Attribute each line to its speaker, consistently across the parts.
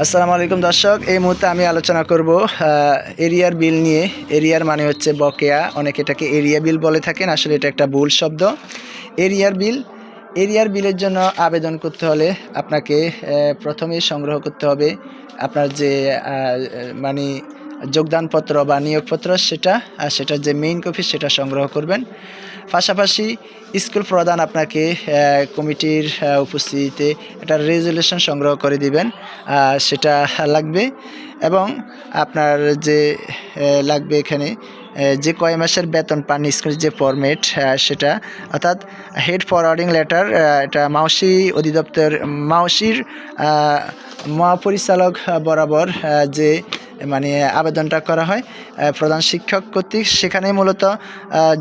Speaker 1: আসসালামু আলাইকুম দর্শক এই মুহূর্তে আমি আলোচনা করব এরিয়ার বিল নিয়ে। এরিয়ার মানে হচ্ছে বকেয়া। অনেকে এটাকে এরিয়া বিল বলে থাকেন আসলে এটা একটা ভুল শব্দ। এরিয়ার বিল এরিয়ার বিলের জন্য আবেদন করতে হলে আপনাকে আহ, প্রথমেই সংগ্রহ করতে হবে আপনার যে মানে যোগদানপত্র বা নিয়োগপত্র সেটা আর সেটার যে মেইন কপি সেটা সংগ্রহ করবেন। পাশাপাশি স্কুল প্রধান আপনাকে কমিটির উপস্থিতিতে একটা রেজুলেশন সংগ্রহ করে দিবেন সেটা লাগবে এবং আপনার যে লাগবে এখানে যে কয় মাসের বেতন পান স্কুলের যে ফরম্যাট সেটা, অর্থাৎ হেড ফরওয়ার্ডিং লেটার এটা মাউসি অধিদপ্তর, মাউসির মহাপরিচালক বরাবর যে মানে আবেদনটা করা হয়। প্রধান শিক্ষক কর্তৃক সেখানে মূলত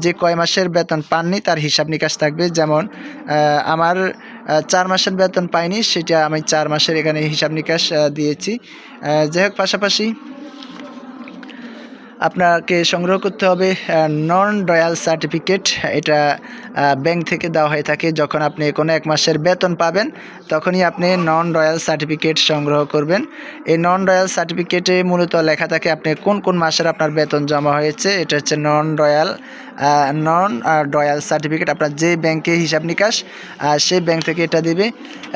Speaker 1: যে কয় মাসের বেতন পাননি তার হিসাব নিকাশ থাকবে। যেমন আমার চার মাসের বেতন পাইনি, সেটা আমি চার মাসের এখানে হিসাব নিকাশ দিয়েছি। যাই হোক, পাশাপাশি আপনাকে সংগ্রহ করতে হবে নন রয়্যাল সার্টিফিকেট এটা ব্যাংক থেকে দেওয়া হয়ে থাকে। যখন আপনি কোনো এক মাসের বেতন পাবেন, তখনই আপনি নন রয়্যাল সার্টিফিকেট সংগ্রহ করবেন। এই নন রয়্যাল সার্টিফিকেটে মূলত লেখা থাকে আপনি কোন কোন মাসের আপনার বেতন জমা হয়েছে। এটা হচ্ছে non royal non royal certificate আপনার যে ব্যাংকে হিসাব নিকাশ সেই ব্যাংক থেকে এটা দিবে।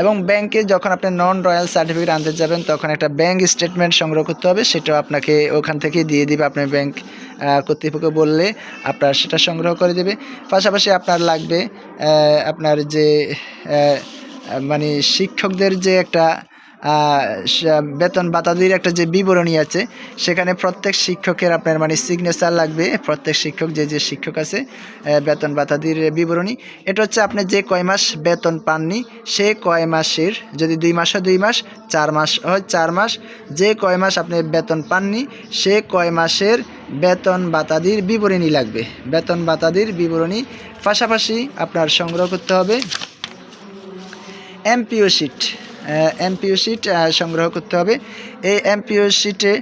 Speaker 1: এবং ব্যাংকে যখন আপনি নন রয়্যাল সার্টিফিকেট আনতে যাবেন, তখন একটা ব্যাংক স্টেটমেন্ট সংগ্রহ করতে হবে। সেটাও আপনাকে ওখান থেকে দিয়ে দিবে। আপনার ব্যাংক কর্তৃপক্ষ বললে আপনার সেটা সংগ্রহ করে দেবে। পাশাপাশি আপনার লাগবে আপনার যে মানে শিক্ষকদের যে একটা বেতন বাতাদির একটা যে বিবরণী আছে, সেখানে প্রত্যেক শিক্ষকের আপনার মানে সিগনেচার লাগবে, প্রত্যেক শিক্ষক, যে যে শিক্ষক আছে বেতন বাতাদির বিবরণী। এটা হচ্ছে আপনি যে কয় মাস বেতন পাননি, সে কয় মাসের, যদি দুই মাস হয় দুই মাস, চার মাস, হয় চার মাস, যে কয় মাস আপনি বেতন পাননি, সে কয় মাসের বেতন বাতাদির বিবরণী লাগবে। বেতন বাতাদির বিবরণী পাশাপাশি আপনার সংগ্রহ করতে হবে। এমপিও শিট এমপিও শিট সংগ্রহ করতে হবে। এই এমপিও শিটে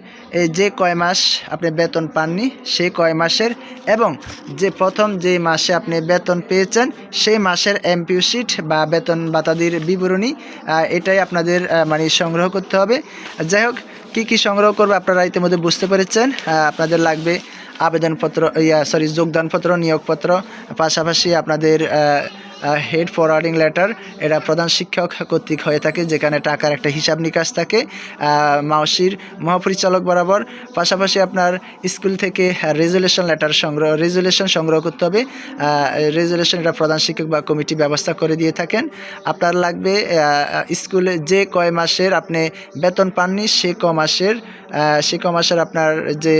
Speaker 1: যে কয় মাস আপনি বেতন পাননি, সেই কয় মাসের এবং যে প্রথম যে মাসে আপনি বেতন পেয়েছেন, সেই মাসের এমপিও শিট বা বেতন বাতাদির বিবরণী এটাই আপনাদের মানে সংগ্রহ করতে হবে। যাই হোক, কী কী সংগ্রহ করবে আপনারা ইতিমধ্যে বুঝতে পেরেছেন। আপনাদের লাগবে আবেদনপত্র, ইয়া সরি যোগদানপত্র, নিয়োগপত্র, পাশাপাশি আপনাদের হেড ফরওয়ার্ডিং লেটার এটা প্রধান শিক্ষক কর্তৃক হয়ে থাকে যেখানে টাকার একটা হিসাব নিকাশ থাকে আহ, মাউসির মহাপরিচালক বরাবর। পাশাপাশি আপনার স্কুল থেকে রেজুলেশন লেটার সংগ্রহ রেজুলেশন সংগ্রহ করতে হবে। রেজুলেশন এটা প্রধান শিক্ষক বা কমিটি ব্যবস্থা করে দিয়ে থাকেন। আপনার লাগবে স্কুলে যে কয় মাসের আপনি বেতন পাননি সে ক মাসের সে ক মাসের আপনার যে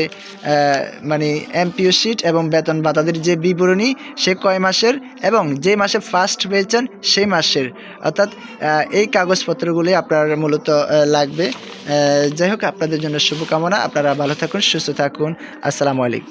Speaker 1: মানে এমপিও শিট এবং বেতন বাতাদের যে বিবরণী সে কয় মাসের এবং যে মাসে ফার্স্ট পেয়েছেন সেই মাসের। অর্থাৎ এই কাগজপত্রগুলি আপনার মূলত লাগবে। যাই হোক, আপনাদের জন্য শুভকামনা। আপনারা ভালো থাকুন, সুস্থ থাকুন। আসসালামু আলাইকুম।